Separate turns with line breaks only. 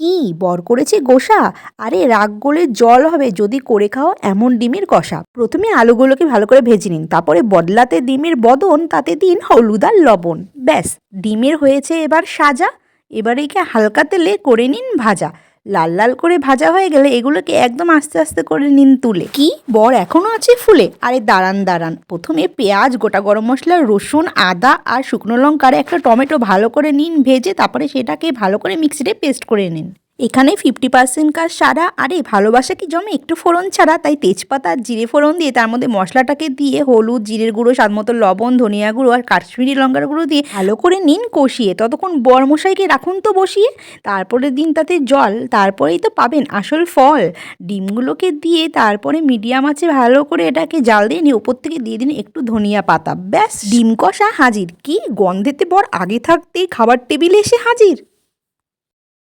কি? বর করেছে গোসা? আরে, রাগ গোলে জল হবে যদি করে খাও এমন ডিমের কষা। প্রথমে আলুগুলোকে ভালো করে ভেজে নিন, তারপরে বদলাতে ডিমের বদন, তাতে দিন হলুদ আর লবণ। ব্যাস, ডিমের হয়েছে এবার সাজা। এবার একে হালকা তেলে করে নিন ভাজা। লাল লাল করে ভাজা হয়ে গেলে এগুলোকে একদম আস্তে আস্তে করে নিন তুলে। কি? বর এখনও আছে ফুলে? আরে দাঁড়ান দাঁড়ান। প্রথমে পেঁয়াজ, গোটা গরম মশলা, রসুন, আদা আর শুকনো লঙ্কার একটা টমেটো ভালো করে নিন, ভেজে তারপরে সেটাকে ভালো করে মিক্সিতে পেস্ট করে নিন। এখানে ফিফটি পার্সেন্ট কাজ সারা? আরে, ভালোবাসা কি জমে? একটু ফোড়ন ছাড়া। তাই তেজপাতা, জিরে ফোড়ন দিয়ে, তার মধ্যে মশলাটাকে দিয়ে, হলুদ, জিরের গুঁড়ো, স্বাদ মতো লবণ, ধনিয়া গুঁড়ো আর কাশ্মীরি লঙ্কার গুঁড়ো দিয়ে ভালো করে নিন কষিয়ে। ততক্ষণ বরমশাইকে রাখুন তো বসিয়ে। তারপরে দিন তাতে জল, তারপরেই তো পাবেন আসল ফল। ডিমগুলোকে দিয়ে, তারপরে মিডিয়াম আছে ভালো করে এটাকে জাল দিয়ে নিয়ে ওপর থেকে দিয়ে দিন একটু ধনিয়া পাতা। ব্যাস, ডিম কষা হাজির। কি গন্ধেতে বর আগে থাকতেই খাবার টেবিলে এসে হাজির।